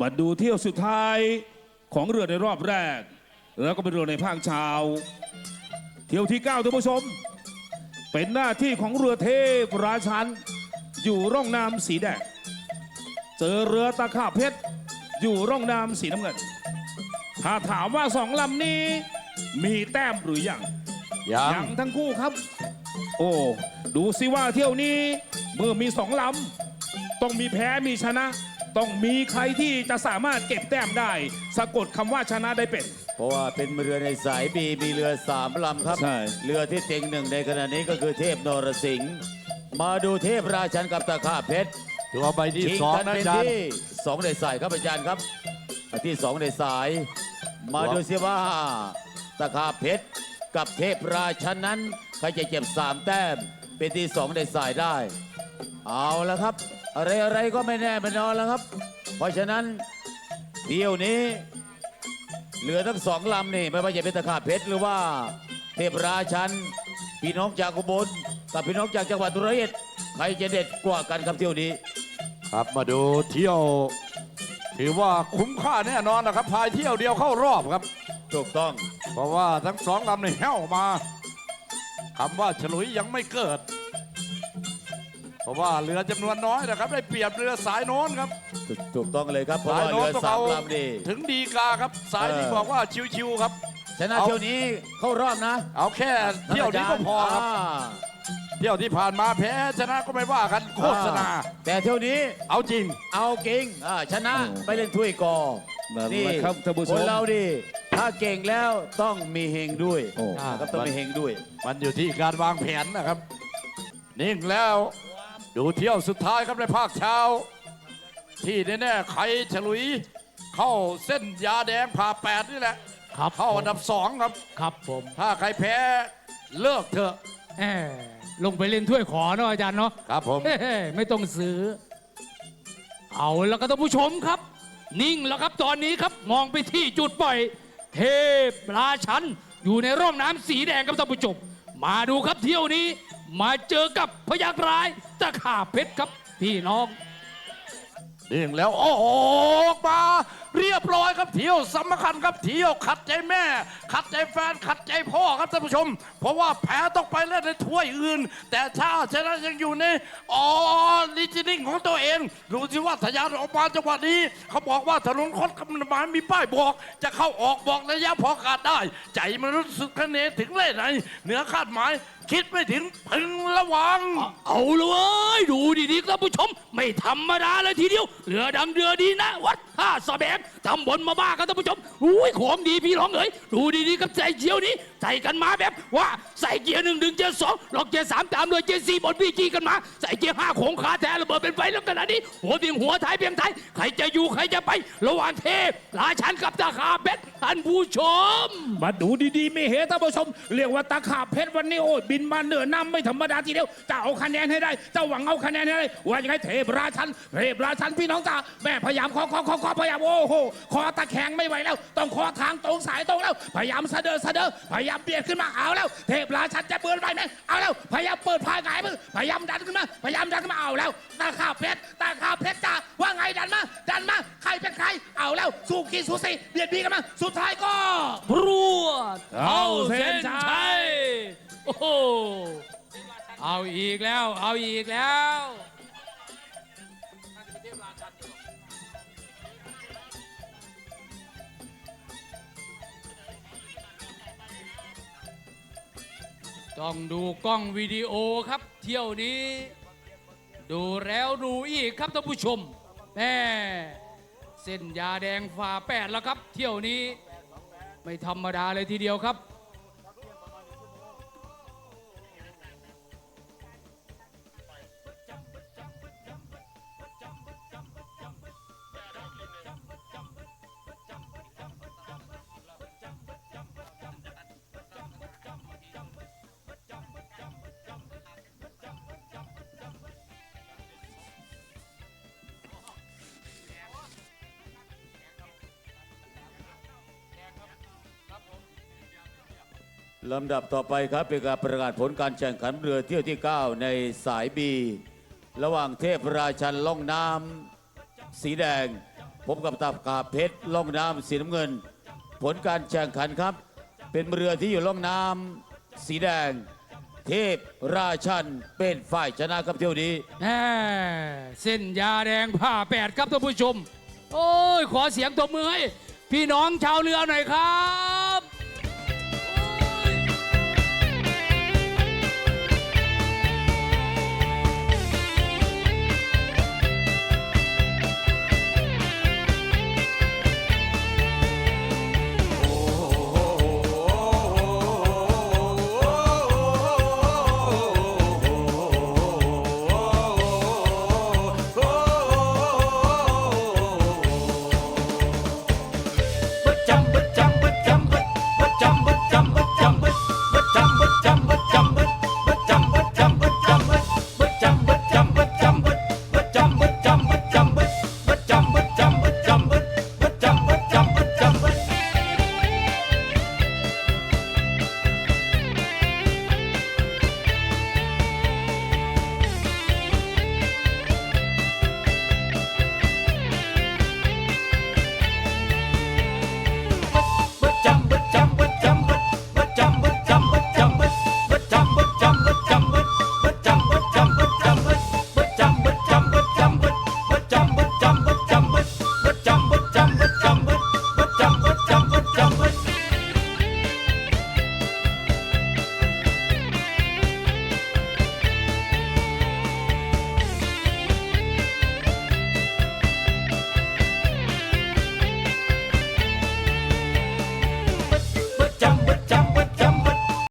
มาดูเที่ยวสุดท้ายของเรือในรอบแรก แล้วก็เป็นเรือในภาคเช้าเที่ยวที่9ท่านผู้ชม เป็นหน้าที่ของเรือเทพราชัน อยู่ร่องน้ำสีแดงเจอเรือตะขาบเพชรอยู่ร่องน้ำสีน้ำเงิน ถ้าถามว่าสองลำนี้ มีแต้มหรือยังยังยังทั้งคู่ครับ โอ้ดูสิว่าเที่ยวนี้ เมื่อมีสองลำต้องมีแพ้มีชนะ ต้องมีใครที่จะสามารถเก็บแต้มได้ สะกดคำว่าชนะได้เป็น เพราะว่าเป็นเรือในสายบีมีเรือสามลำครับ ใช่ เรือที่เต็งหนึ่งในขณะนี้ก็คือเทพนรสิงห์มาดูเทพราชันกับตะขาบเพชรตัวใบที่ชิงสองกันนะเป็นอาจารย์ที่สองในสายครับอาจารย์ครับที่สองในสาย มาดูสิว่าตะขาบเพชรกับเทพราชันนั้นใครจะเก็บสามแต้มเป็นที่สองในสายได้ เอาแล้วครับ อะไรอะไรก็ไม่แน่ไม่นอนแล้วครับ เพราะฉะนั้นเที่ยวนี้เรือทั้งสองลำนี่ไม่ว่าจะเป็นตะขาบเพชรหรือว่า เทพราชันพี่น้องจากอุบลกับพี่น้องจากจังหวัดร้อยเอ็ดใครจะเด็ดกว่ากันครับเที่ยวนี้ ครับมาดูเที่ยว ถือว่าคุ้มค่าแน่นอนนะครับพายเที่ยวเดียวเข้ารอบครับ ถูกต้อง เพราะว่าทั้งสองลำนี่แห้วมาคำว่าฉลุยยังไม่เกิดเพ ราะว่าเรือจำนวนน้อยนะครับ ได้เปรียบเรือสายโน้นครับถูกถูกต้องเลยครับเพราะสายว่าโน้เรืนอต้องสามเอาลำนี่ ถึงดีกาครับ สายนี้เออ บอกว่าชิวๆครับ ชนะเอา เที่ยวนี้เข้ารอบนะเอาแค่เที่ยวนี้ก็พอครับาเที่ยวที่ผ่านมาแพ้ชนะก็ไม่ว่ากันโฆษณา แต่เที่ยวนี้เอาจริง เอาเก่งอ่าชนะโอ้ไปเล่นถ้วยกอนั่นแหละครับท่านผู้ชม คนเราดิถ้าเก่งแล้วต้องมีเฮงด้วยโอ้นะครับต้องมีเฮงด้วย มันอยู่ที่การวางแผนนะครับ นิ่งแล้ว ดูเที่ยวสุดท้ายครับในภาคเช้า ที่แน่ๆใครฉลุย เข้าเส้นยาแดงผ่าแปดนี่แหละครับเข้าอันดับสองครับ ครับผมถ้าใครแพ้เลิกเถอะแหมลงไปเล่นถ้วยขอเนาะอาจารย์เนาะครับผม เฮ้ๆไม่ต้องซื้อ เอาแล้วก็ท่านผู้ชมครับ นิ่งแล้วครับตอนนี้ครับมองไปที่จุดปล่อย เทพราชันอยู่ในร่องน้ำสีแดงครับท่านผู้ชมมาดูครับเที่ยวนี้ มาเจอกับพยักร้ายตะขาเพชรครับพี่น้องเด้งแล้วโอ้โหออกมาเรียบร้อยครับเที่ยวสำคัญครับเที่ยวขัดใจแม่ ขัดใจแฟนขัดใจพ่อครับท่านผู้ชม เพราะว่าแพ้ต้องไปเล่นในถ้วยอื่น แต่ถ้าชนะยังอยู่ในออลิจินิ่งของตัวเองดูสิว่าทะยานออกมาจังหวะนี้ เขาบอกว่าถนนคดกำลังมามีป้ายบอก จะเข้าออกบอกระยะพอขาดได้ ใจมันรู้สึกคะเนถึงเล่ไหนเหนือคาดหมายคิดไม่ถึงพึงระวัง เอาเลยดูดีๆครับผู้ชม ไม่ธรรมดาเลยทีเดียวเรือดังเรือดีนะวัด สะแบงทำบนมาบ้าครับท่านผู้ชมอุ้ยของดีพี่ร้องเอ๋ยดูดีๆครับใส่เกียวนี้ใส่กันมาแบบว่าใส่เกียร์หนึ่งดึงเกียร์สองหลอกเกียร์สามตามด้วยเกียร์สี่บนพี่จีกันมา ใส่เกียร์ห้าโขงขาแท้ระเบิดเป็นไฟแล้วขนาดนี้ หัวเบียงหัวท้ายเบียงท้ายใครจะอยู่ใครจะไป ระหว่างเทพราชันกับตาขาเพชรท่านผู้ชม มาดูดีๆไม่เห็นท่านผู้ชม เรียกว่าตะขาเพชรวันนี้โอ้ยบินมาเหนือน้ำไม่ธรรมดาทีเดียวจะเอาคะแนนให้ได้จะหวังเอาคะแนนให้ได้ว่ายังไงเทพราชันเทพราชันพี่น้องจ๋าแม่พยายามขอขอขอขอพยายามโอ้โหคอตะแคงไม่ไหวแล้ว ต้องคอทางตรงสายตรงแล้ว พยายามเสดอเสดอพยายามเบียดขึ้นมาเอาแล้ว เทพราชันจะเปิดไปไหมเอาแล้วพยายามเปิดพายหงายมือพยายามดันขึ้นมาพยายามดันขึ้นมาเอาแล้วตะขาบเพชรตะขาบเพชรจ้าว่าไงดันมาดันมาใครเป็นใครเอาแล้วสู้กีสู้สีเบียดบีกันมาสุดท้ายก็พรวดเข้าเส้นชัยโอ้โหเอาอีกแล้ว เอาอีกแล้ว ต้องดูกล้องวิดีโอครับ เที่ยวนี้ ดูแล้วดูอีกครับท่านผู้ชมแม่เส้นยาแดงฝ่าแปดแล้วครับ เที่ยวนี้ ไม่ธรรมดาเลยทีเดียวครับ ลำดับต่อไปครับเป็นการประกาศผลการแข่งขันเรือเที่ยวที่ 9 ในสายบี ระหว่างเทพราชันล่องน้ำสีแดง พบกับตะขาเพชรล่องน้ำสีน้ำเงิน ผลการแข่งขันครับ เป็นเรือที่อยู่ล่องน้ำสีแดง เทพราชันเป็นฝ่ายชนะครับเที่ยวนี้แหม่เส้นยาแดงผ้าแปดครับท่านผู้ชม โอ้ย ขอเสียงตบมือให้พี่น้องชาวเรือหน่อยครับ